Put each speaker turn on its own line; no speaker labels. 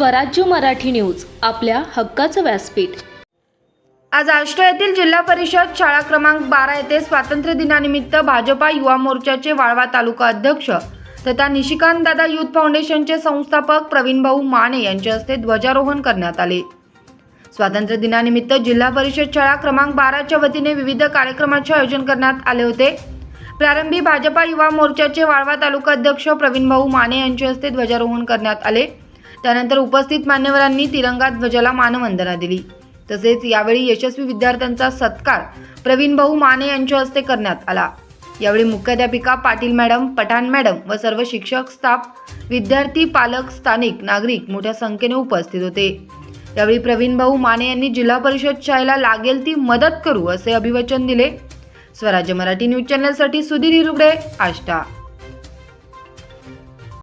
स्वराज्य मराठी न्यूज आपल्या हक्काचं व्यासपीठ.
आज आष्टा येथील जिल्हा परिषद शाळा क्रमांक बारा येथे स्वातंत्र्य दिनानिमित्त भाजपा युवा मोर्चाचे वाळवा तालुका अध्यक्ष तथा निशिकांत दादा युथ फाउंडेशनचे संस्थापक प्रवीण भाऊ माने यांच्या हस्ते ध्वजारोहण करण्यात आले. स्वातंत्र्य दिनानिमित्त जिल्हा परिषद शाळा क्रमांक बाराच्या वतीने विविध कार्यक्रमाचे आयोजन करण्यात आले होते. प्रारंभी भाजपा युवा मोर्चाचे वाळवा तालुका अध्यक्ष प्रवीण भाऊ माने यांच्या हस्ते ध्वजारोहण करण्यात आले. त्यानंतर उपस्थित मान्यवरांनी तिरंगा ध्वजाला मानवंदना दिली. तसेच यावेळी यशस्वी विद्यार्थ्यांचा सत्कार प्रवीण भाऊ माने यांच्या हस्ते करण्यात आला. यावेळी मुख्याध्यापिका पाटील मॅडम पठाण मॅडम व सर्व शिक्षक स्टाफ विद्यार्थी पालक स्थानिक नागरिक मोठ्या संख्येने उपस्थित होते. यावेळी प्रवीण भाऊ माने यांनी जिल्हा परिषद शाळेला लागेल ती मदत करू असे अभिवचन दिले. स्वराज्य मराठी न्यूज चॅनलसाठी सुधीर हिरुगडे आष्टा.